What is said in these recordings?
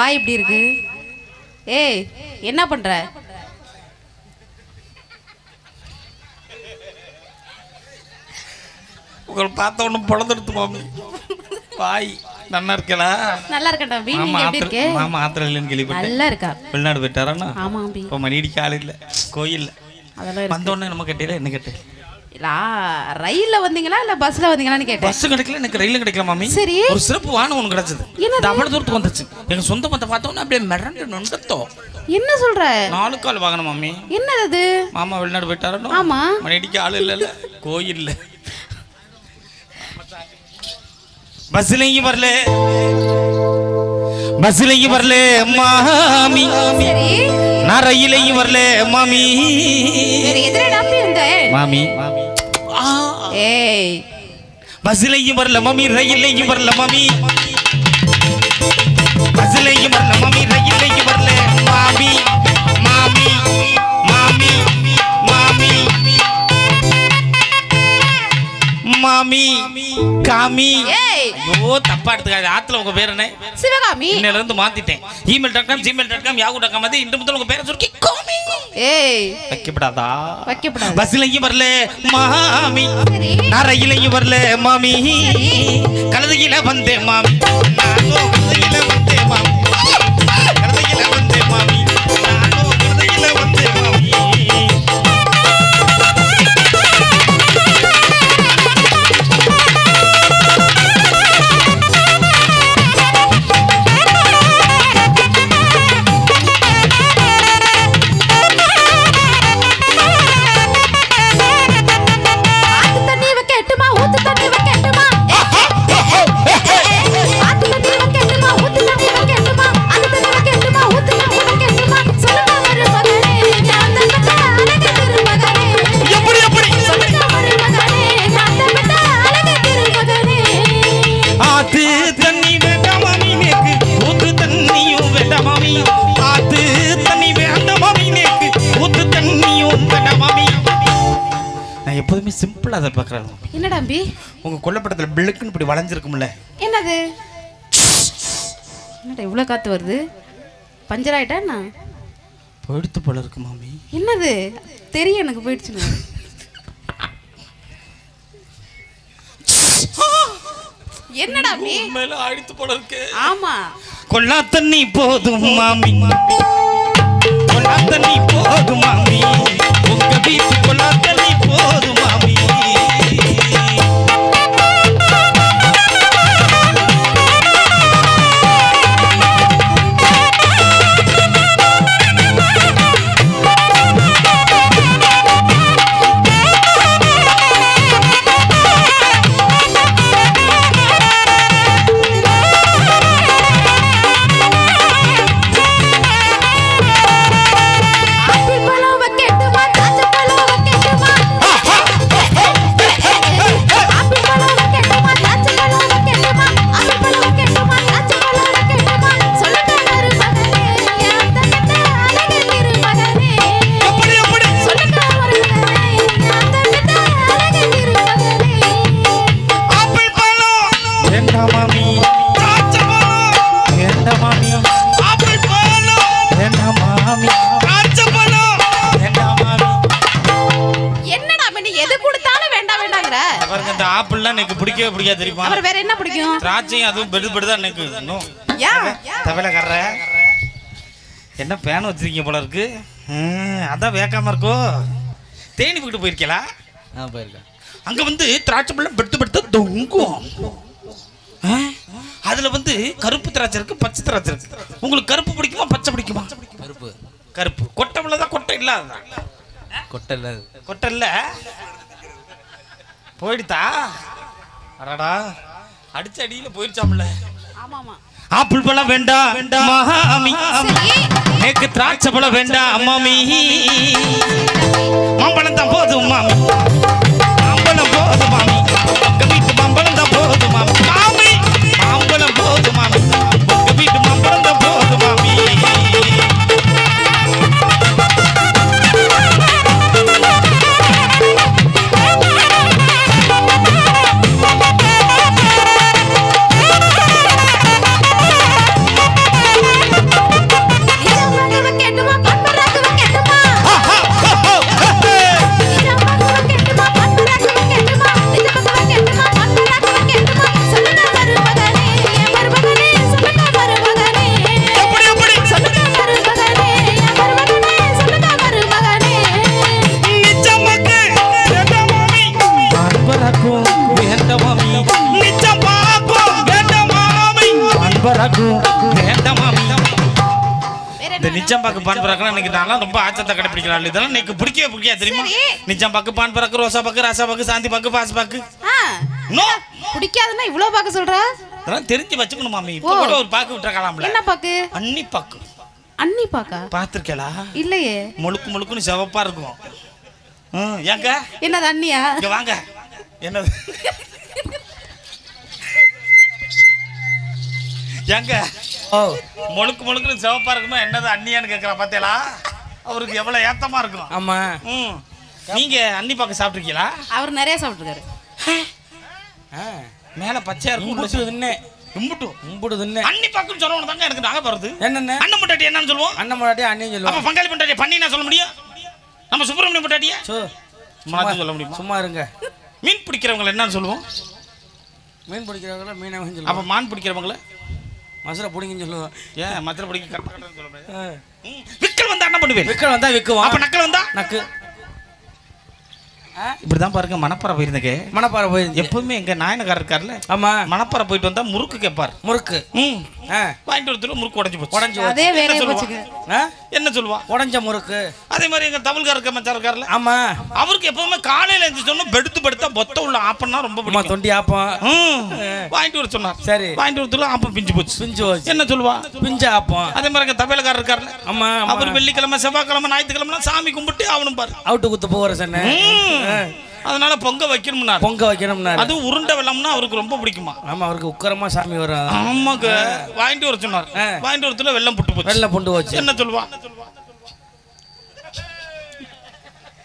வாய் இப்படி இருக்கு? ஏய் என்ன பண்ற? உங்களை பார்த்த ஒன்றும் பிறந்தெடுத்து மாமி. பாய் நல்லா இருக்கலா நல்லா இருக்கேன் தம்பி மாமா எப்படி ஆத்திர இருக்கே? மாமா ஆத்திரம் இல்லைன்னு கேள்விப்பட்டேன். நல்லா இருக்கா? வெளிநாடு போயிட்டாரண்ணா ஆமா இப்போ மணி அடிக்க ஆள் இல்லை. கோயில்ல அதெல்லாம் வந்தோடனே நம்ம கேட்டீங்களா என்ன கேட்டேன் இல்ல ரயில்ல வந்தீங்களா இல்ல பஸ்ல வந்தீங்களான்னு கேட்டேன். பஸ் கிடைக்கல எனக்கு ரயிலும் கிடைக்கல மாமி. சரி. ஒரு சிறப்பு வானம் ஒன்று கிடைச்சது. என்னது? இது அவ்வளவு தூரத்துக்கு வந்துச்சு. எங்க சொந்த பந்த பார்த்தோன்னே அப்படியே மிரண்டு நொண்டத்தோம் என்ன சொல்ற? நாலு கால் வாகனம் மாமி. என்னது அது? மாமா வெளிநாடு போயிட்டாரோ ஆமா. மணி அடிக்க ஆள் இல்லைல்ல கோயில்ல பஸ்லையும் வரல. பஸ்லையும் வரல மாமி. நான் ரயிலையும் வரல மாமி. மாமி. ஏய். பஸ்லையும் வரல மாமி ரயிலையும் வரல மாமி. பஸ்லையும் வரல மாமி ரயிலையும் வரல மாமி. மாமி மாமி மாமி. மாமி காமி. ஏய். ஐயோ தப்பா எடுத்துக்காது. ஆத்துல உங்க பேர் என்ன? சிவகாமி. இன்னையில இருந்து மாத்திட்டேன். Email dot com Gmail dot com Yahoo dot com அது இன்று முதல் உங்க பேரை சுருக்கி காமி. ஏய். வைக்கப்படாதா? வைக்கப்படாது. பஸ்லையும் வரல மாமி. நான் ரயிலையும் வரல மாமி. கழுதையில வந்தேன் மாமி. நானும் கழுதையில வந்தேன் மாமி. நான் எப்போதுமே சிம்பிளா அதை பார்க்குறேன் மாமி என்னடா அம்பி? உங்க கொல்லப்படத்தில் பிள்ளைக்குன்னு இப்படி வளைஞ்சிருக்கும்ல. என்னது? என்னடா இவ்வளோ காத்து வருது? பஞ்சர் ஆயிட்டா என்ன? படுத்து போல இருக்கு மாமி. என்னது? தெரியும் எனக்கு போயிடுச்சுன்னு என்னடா அம்பி? மேல அடித்து போல இருக்கு. ஆமா. கொல்லா தண்ணி போதும் மாமி. இந்த ஆப்பிள்லாம் எனக்கு பிடிக்கவே பிடிக்காது தெரியுமா? அப்புறம் வேற என்ன பிடிக்கும்? திராட்சையும் அதுவும் பெடு பெடுதான் எனக்கு இன்னும். ஏன் தவளைக்காரர. என்ன பேன் வச்சிருக்கீங்க போல இருக்கு? அதான் வேக்காம இருக்கோ? தேனி வீட்டு போயிருக்கீங்களா? ஆ போயிருக்கேன். அங்க வந்து திராட்சை பழம் பெடுத்து பெடுத்து தொங்கும்? அதுல வந்து கருப்பு திராட்சை இருக்கு பச்சை திராட்சை இருக்கு. உங்களுக்கு கருப்பு பிடிக்குமா பச்சை பிடிக்குமா? கருப்பு. கருப்பு. கொட்டை தான் கொட்டை இல்லாத கொட்டை இல்லை கொட்டை இல்ல. போயிடுதா? அடடா அடிச்ச அடியில ஆமா ஆப்பிள் பழம் வேண்டாம் வேண்டாம் சரி. எனக்கு திராட்சை பழம் வேண்டாம் மாமி. மாம்பழம் தான் போதும் மாமி. நிஜாம்பாக்கு பான் பராக்கெல்லாம் எனக்கு நான்லாம் ரொம்ப ஆச்சத்தை கடைப்பிடிக்கிறாள் இதெல்லாம் எனக்கு பிடிக்கவே பிடிக்காது தெரியுமா? சரி. நிஜாம்பாக்கு பான் பராக்கு ரோசா பாக்கு ராசா பாக்கு சாந்தி பாக்கு பாஸ் பாக்கு. ஆ, நோ. பிடிக்காதுன்னா இவ்ளோ பார்க்க சொல்ற? அதெல்லாம் தெரிஞ்சு வச்சுக்கணும் மாமி. இப்போ ஓ. கூட ஒரு பாக்கு விட்டுருக்கலாம்ல. என்ன பாக்கு? அன்னி பாக்கு. அண்ணி பாக்கா? பார்த்துருக்கலா இல்லையே. முழுக்கு முழுக்குன்னு சிவப்பா இருக்கும். ம், ஏங்க? என்னது அண்ணியா இங்க வாங்க. என்னது? ஏங்க? முழுக்கு முழுக்குன்னு சிவப்பா இருக்குமா? என்னது அண்ணியான்னு கேட்குறா பார்த்தேலா அவருக்கு எவ்வளோ ஏத்தமா இருக்கும்? ஆமா. ம். நீங்க அன்னி பாக்கு சாப்பிட்ருக்கீங்களா அவர் நிறைய சாப்பிட்டுருக்காரு. ஆ. மேல பச்சையா இருக்கும். தின்னே கும்பிட்டும் உம்புட்டு தின்னே அன்னி பாக்குன்னு சொல்லணும் தாங்க எனக்கு நாங்க வருது என்னென்ன? அண்ணன் பொட்டாட்டி என்னன்னு சொல்லுவோம். அண்ணன் முன்னாடி அண்ணியும் அப்ப சொல்லுவாங்க பங்காளி பொட்டாட்டி பண்ணி நான் சொல்ல முடியும்? நம்ம சுப்பிரமணியம் பொட்டாட்டியா சோ மாத்தி சொல்ல முடியுமா? சும்மா இருங்க. மீன் பிடிக்கிறவங்களை என்னன்னு சொல்லுவோம். மீன் பிடிக்கிறவங்கள மீனவன் அப்ப மான் பிடிக்கிறவங்கள? மசுரை பிடிங்கன்னு சொல்லுவாங்க ஏன் மத்திர பிடிக்க கரெக்ட் கரெக்ட் சொல்ல முடியாது? விக்கல் வந்தா என்ன பண்ணுவேன்? விக்கல் வந்தா விக்குவான். அப்ப நக்கல் வந்தா? நக்கு? இப்படிதான் பாருங்க மணப்பாறை போயிருந்தேங்க. மணப்பாறை போயிருந்துச்சு எப்பவுமே எங்க நாயனக்காரர் இருக்கார்ல ஆமா. மணப்பாறை போயிட்டு வந்தா முறுக்கு கேட்பார். முறுக்கு. ம். ஆ. வாங்கிட்டு ஒருத்தர் முறுக்கு உடஞ்சு போச்சு. உடஞ்சு அதே ஆ? என்ன சொல்லுவா? உடஞ்ச முறுக்கு. அதே மாதிரி எங்க தமிழ்கார இருக்க இருக்கார்ல ஆமா. அவருக்கு எப்பவுமே காலையில எழுந்து சொன்னா பெடுத்து படுத்தா பொத்த உள்ள ஆப்பன்னா ரொம்ப பிடிக்கும். தொண்டி ஆப்பம். ம், வாங்கிட்டு வர சொன்னார். சரி. வாங்கிட்டு வரதுல ஆப்பம் பிஞ்சு போச்சு. பிஞ்சு போச்சு. என்ன சொல்லுவா? பிஞ்ச ஆப்பம். அதே மாதிரி எங்க தபேலக்காரர் இருக்கார்ல ஆமா அவர் வெள்ளிக்கிழமை செவ்வாய்க்கிழமை ஞாயிற்றுக்கிழமை சாமி கும்பிட்டு அவனும் பாரு. அவுட்டு குத்து போகிற சொன்ன. ம். அதனால பொங்க வைக்கணும்னாரு பொங்க வைக்கணும்னா அது உருண்டை வெள்ளம்னா அவருக்கு ரொம்ப பிடிக்குமா? ஆமா அவருக்கு உக்கரமா சாமி வரும் ஆமாங்க. வாங்கிட்டு வர சொன்னார். வாங்கிட்டு வரதுல வெள்ளம் புட்டு போச்சு. வெள்ளை புண்டு வச்சு என்ன சொல்லுவா?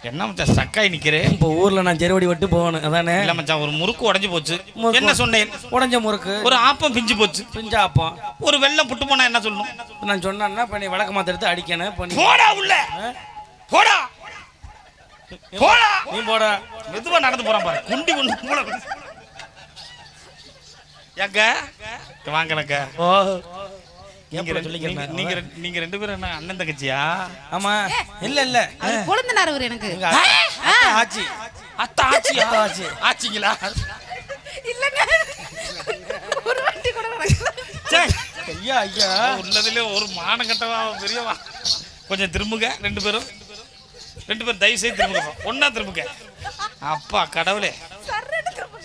என்ன மச்சான் ஸ்டக்காய் நிக்கிறேன் இப்போ ஊர்ல நான் செருவடி விட்டு போகணும் அதானே? இல்ல மச்சான் ஒரு முறுக்கு உடைஞ்சு போச்சு. என்ன சொன்னேன்? உடஞ்ச முறுக்கு. ஒரு ஆப்பம் பிஞ்சு போச்சு. பிஞ்ச ஆப்பம். ஒரு வெள்ளம் புட்டு போனா என்ன சொல்லணும்? நான் சொன்னேன்னா இப்போ நீ விளக்க மாத்த எடுத்து அடிக்கணும் போடா உள்ள. போடா. போடா! நீ போட. மெதுவா நடந்து போறான் பாரு. குண்டி ஒண்ணு போல. ஏங்க? வாங்கலங்க ஓ. நீங்க நீங்க- நீங்க ரெண்டு- பேரும் என்ன அண்ணன் தங்கச்சியா? ஆமா. இல்ல இல்ல. கொழுந்தனார் அவர் எனக்கு. எங்க அத்தை- அத்தை ஆச்சி. அத்தா ஆச்சி? ஆச்சிங்களா? இல்லங்க. ஒரு வாட்டி கூட ஐயா ஐயா. உள்ளதுல ஒரு மானம் கட்டவா பெரியவா. கொஞ்சம் திரும்புங்க ரெண்டு பேரும். ரெண்டு பேரும் தயவு செய்து திரும்புங்க ஒன்னா திரும்புங்க. அப்பா கடவுளே.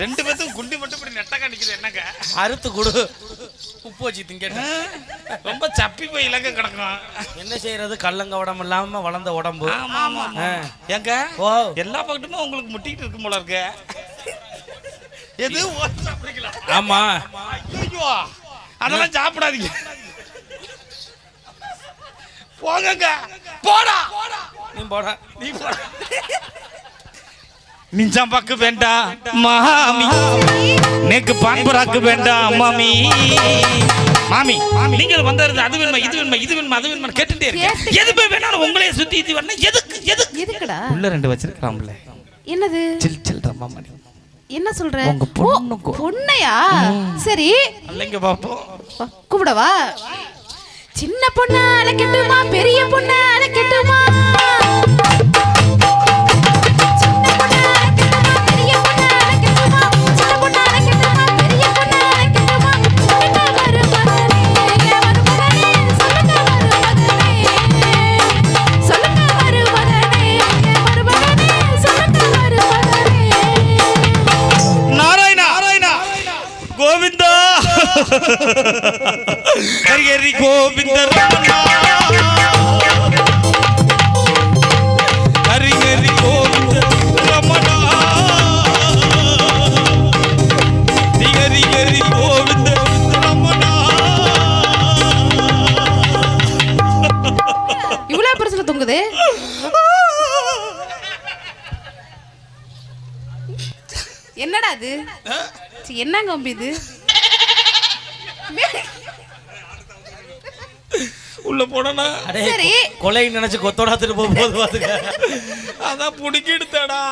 ரெண்டு பேத்துக்கும் குண்டி மட்டும் இப்படி நெட்டக்கா நிக்குது என்னங்க? அறுத்து கொடு. உப்பு வச்சு திங்க ரொம்ப சப்பி போய் இலங்க கிடக்கும். என்ன செய்யறது? கல்லங்க உடம்பு இல்லாம வளர்ந்த உடம்பு. ஏங்க? ஓ எல்லா பக்கத்துமே உங்களுக்கு முட்டிக்கிட்டு இருக்கும் போல இருக்கு. எது? ஆமா. அதெல்லாம் சாப்பிடாதீங்க. போங்கங்க. போடா. நீ போட. நீ போடா. நிஜாம் பாக்கு வேண்டாம் மாமி. நேக்கு பான்பராக்கு வேண்டாம் மாமி. மாமி நீங்க வந்தது அது வேணுமா இது வேணுமா இது வேணுமா அது வேணுமா கேட்டுட்டே இருக்கு எது போய் வேணாலும் உங்களே சுத்தி இது வரணும். எதுக்கு எதுக்கு? எதுக்குடா? உள்ள ரெண்டு வச்சிருக்கலாம்ல. என்னது? சில் சில் ரம்மா மணி என்ன சொல்ற? உங்க பொண்ணுக்கு. ஓ, பொண்ணையா? சரி. அல்லைங்க பாப்போம். கூப்பிடவா? சின்ன பொண்ணு அழைக்கட்டுமா? பெரிய பொண்ணு அழைக்கட்டுமா? ஹரி ஹரி கோவிந்த ஹரி கோவிந்த ரமணா. ஹரி ஹரி ஹரி கோவிந்த ரமணா. இவ்வளவு பெருசுல தொங்குது? என்னடா அது? சீ, என்ன கம்பி இது? உள்ள போனா அடே சரி. கொலை நினைச்சு கொத்தோட திரும்ப போகுது பாத்துக்க. அதான் புடிக்கி எடுத்தடா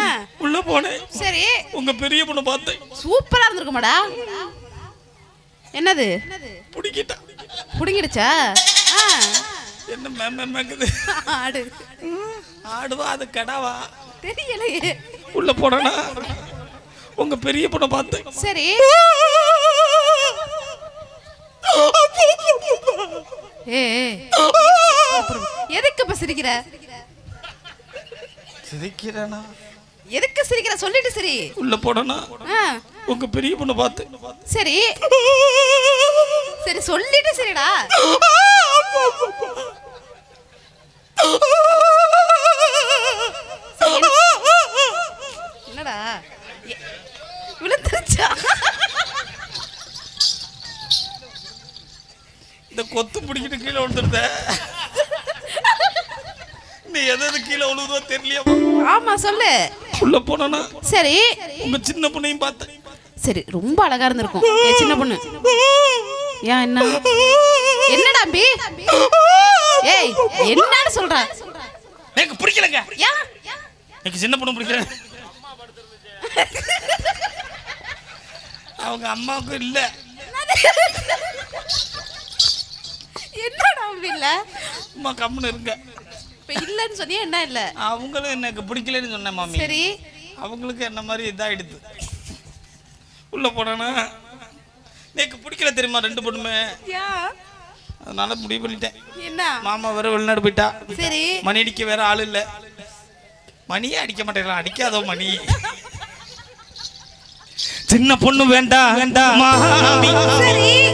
ஆ, உள்ள போனேன். சரி. உங்க பெரிய பொண்ணு பார்த்தேன். சூப்பரா இருந்திருக்குமாடா. என்னது? புடிக்கிட்டா புடுங்கிடுச்சா? என்ன மேம் மேக்குது ஆடு. ஆடுவா அது கடாவா? தெரியலையே. உள்ள போனா உங்க பெரிய பொண்ணை பார்த்தேன். சரி. ஏ எதுக்கு இப்ப சிரிக்கிற? சிரிக்கிறேனா? எதுக்கு சிரிக்கிற? சொல்லிட்டு சரி. உள்ள போடனா? ஆ, உங்க பெரிய பொண்ணு பார்த்து. சரி. சரி சொல்லிட்டு சரிடா சரி, என்ன- என்னடா எ- விழுந்துருச்சா இந்த கொத்து பிடிக்கிட்டு கீழே விழுந்துருந்த. நீ எது எது கீழே விழுதோ தெரியலையா. ஆமா சொல்லு. உள்ள போனா சரி. உங்க சின்ன பொண்ணையும் பார்த்தேன். சரி ரொம்ப அழகா இருந்திருக்கும். என் சின்ன பொண்ணு. ஏன் என்ன? என்னடா அம்பி? ஏய் என்னன்னு சொல்ற? எனக்கு பிடிக்கலங்க. எனக்கு சின்ன பொண்ணு பிடிக்கல. அவங்க அம்மாவுக்கும் இல்ல. என்னடா இல்ல? அம்மா கம்முன்னு இருங்க. இப்ப இல்லன்னு சொன்னியா என்ன இல்ல? அவங்களும் எனக்கு பிடிக்கலன்னு சொன்னேன் மாமி. சரி. அவங்களுக்கு என்ன மாதிரி இதாயிடுது. உள்ள போனானா எனக்கு பிடிக்கல தெரியுமா ரெண்டு பொண்ணுமே? அதனால முடிவு பண்ணிட்டேன். என்ன? மாமா வேற வெளிநாடு போயிட்டா. சரி. மணி அடிக்க வேற ஆள் இல்ல. மணியே அடிக்க மாட்டேங்கிறான். அடிக்காதோ மணி. சின்ன பொண்ணு வேண்டாம் வேண்டாம் மாமி.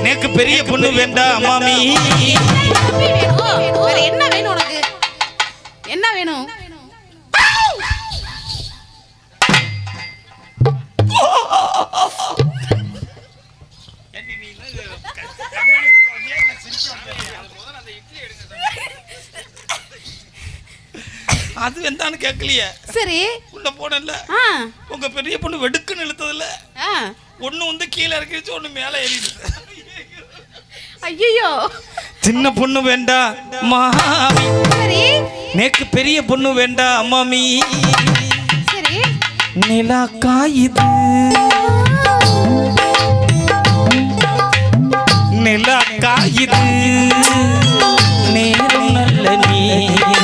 எனக்கு பெரிய பொண்ணு வேண்டாம் மாமி. அது வேண்டான்னு கேட்கலையே. சரி. உள்ள போனல உங்க பெரிய பொண்ணு வெடுக்குன்னு இழுத்ததுல. ஒண்ணு வந்து கீழே இறக்கிடுச்சு ஒண்ணு மேல ஏறிடுச்சு ஐயோ சின்ன பொண்ணு வேண்டாம் மாமி. சரி. நேக்கு பெரிய பொண்ணு வேண்டாம் மாமி. சரி. நிலா காயுது. நிலா காயுது. நேரம் நல்ல நேரம்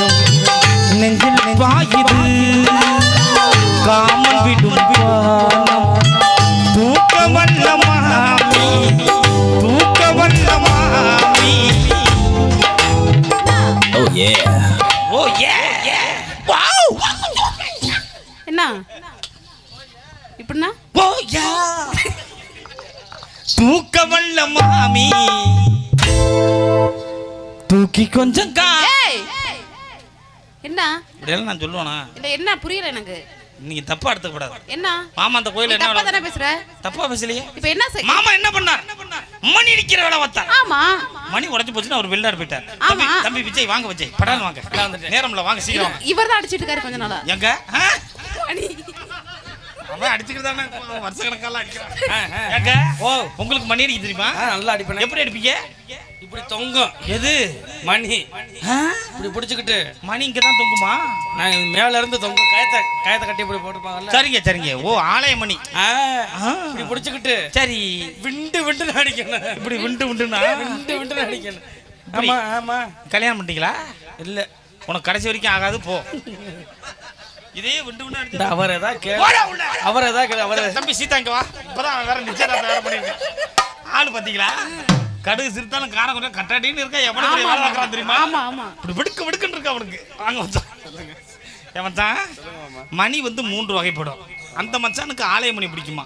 தூக்க வல்ல மாமி. தூக்கி கொஞ்சம் கா என்ன? இப்படியெல்லாம் நான் சொல்லுவேனா? இல்ல என்ன புரியல எனக்கு? நீங்க தப்பா எடுத்துக்கூடாது என்ன? மாமா அந்த கோயில என்ன தப்பா தானே பேசுற? தப்பா பேசலையே? இப்ப என்ன செய் மாமா என்ன பண்ணார்? மணி அடிக்கிற வேலை பார்த்தார். ஆமா. மணி உடைஞ்சு போச்சுன்னா அவர் வெளிநாடு போயிட்டார். ஆமா. தம்பி தம்பி விஜய் வாங்க விஜய். படால் வாங்க. நேரம்ல வாங்க சீக்கிரம் வாங்க. இவர் தான் அடிச்சிட்டு இருக்காரு கொஞ்ச நாளா. எங்க? அவன் வருஷ கணக்கால அடிக்கிறான். எங்க ஓ. உங்களுக்கு மணி அடிக்க தெரியுமா? நல்லா அடிப்பேன். எப்படி அடிப்பீங்க? இப்படி தொங்கும். எது? மணி? இப்படி பிடிச்சிக்கிட்டு. மணி இங்க தான் தொங்குமா? நான் மேல இருந்து தொங்கும். கயத்தை கயத்தை கட்டி இப்படி போட்டுப்பாங்கல்ல. சரிங்க சரிங்க. ஓ ஆலய மணி. இப்படி பிடிச்சிக்கிட்டு. சரி. விண்டு விண்டு அடிக்கணும். இப்படி விண்டு விண்டுனா விண்டு விண்டு அடிக்கணும். இப்படி. ஆமா ஆமா. கல்யாணம் பண்ணிட்டீங்களா? இல்ல. உனக்கு கடைசி வரைக்கும் ஆகாது போ. இதே விண்டு விண்டு அவர் ஏதா கே. அவர் ஏதா கே அவர் தம்பி சீதா இங்க வா. இப்பதான் அவன் வேற நிச்சயதார்த்தம் வேற பண்ணிருக்கேன் ஆளு பாத்தீங்களா? கடுகு சிறுத்தாலும் காரம் கொஞ்சம் கட்டாடின்னு இருக்கா? எவ்வளவு பெரிய வேலை பார்க்கறான் தெரியுமா? ஆமா ஆமா. இப்படி விடுக்கு விடுக்குன்னு இருக்கு அவனுக்கு. வாங்க மச்சான். ஏன் மச்சான். மணி வந்து மூன்று வகைப்படும். அந்த மச்சானுக்கு ஆலய மணி பிடிக்குமா?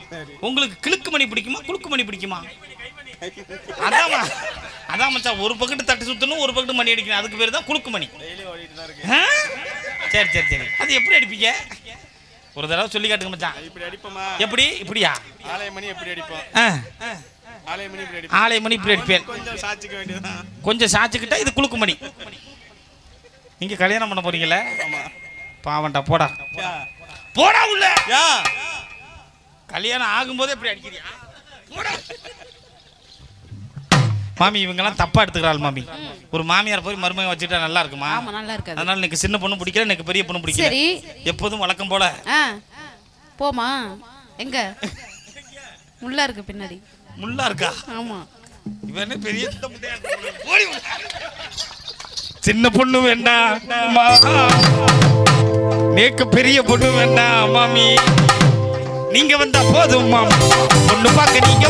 உங்களுக்கு கிழக்கு மணி பிடிக்குமா? குலுக்கு மணி பிடிக்குமா? அதான் அதான் மச்சான். ஒரு பக்கெட்டு தட்டு சுத்தணும் ஒரு பக்கெட்டு மணி அடிக்கணும். அதுக்கு பேர் தான் குலுக்கு மணி? சரி சரி சரி. அது எப்படி அடிப்பீங்க? ஒரு தடவை சொல்லி காட்டுங்க மச்சான். இப்படி அடிப்போமா எப்படி? இப்படியா? ஆலய மணி எப்படி அடிப்போம். ஆலய மணி இப்படி அடிப்போம்? ஆலய மணி இப்படி அடிப்பேன். கொஞ்சம் சாச்சிக்க வேண்டியதுதான். கொஞ்சம் சாச்சுக்கிட்டா இது குலுக்கு மணி. நீங்க கல்யாணம் பண்ண போறீங்களே ஆமா. பாவன்டா போடா. போடா உள்ள. கல்யாணம் ஆகும்போதே இப்படி அடிக்கிறியா? போடா. மாமி இவங்கெல்லாம் தப்பா எடுத்துக்கிறாள் மாமி. ஒரு மாமியார் போய் மருமகன் வச்சுட்டா நல்லா இருக்குமா? நல்லா இருக்காது. அதனால எனக்கு சின்ன பொண்ணு பிடிக்கல எனக்கு பெரிய பொண்ணு பிடிக்கல. எப்போதும் வழக்கம் போல. போமா எங்க? முள்ளா இருக்கு பின்னாடி. முள்ளா இருக்கா? ஆமா. இவனே பெரிய சின்ன பொண்ணு? வேண்டாம் மா. நேக்கு பெரிய பொண்ணு வேண்டாம் மாமி. நீங்க வந்தா போதும் மாமி. பொண்ணு பார்க்க நீங்க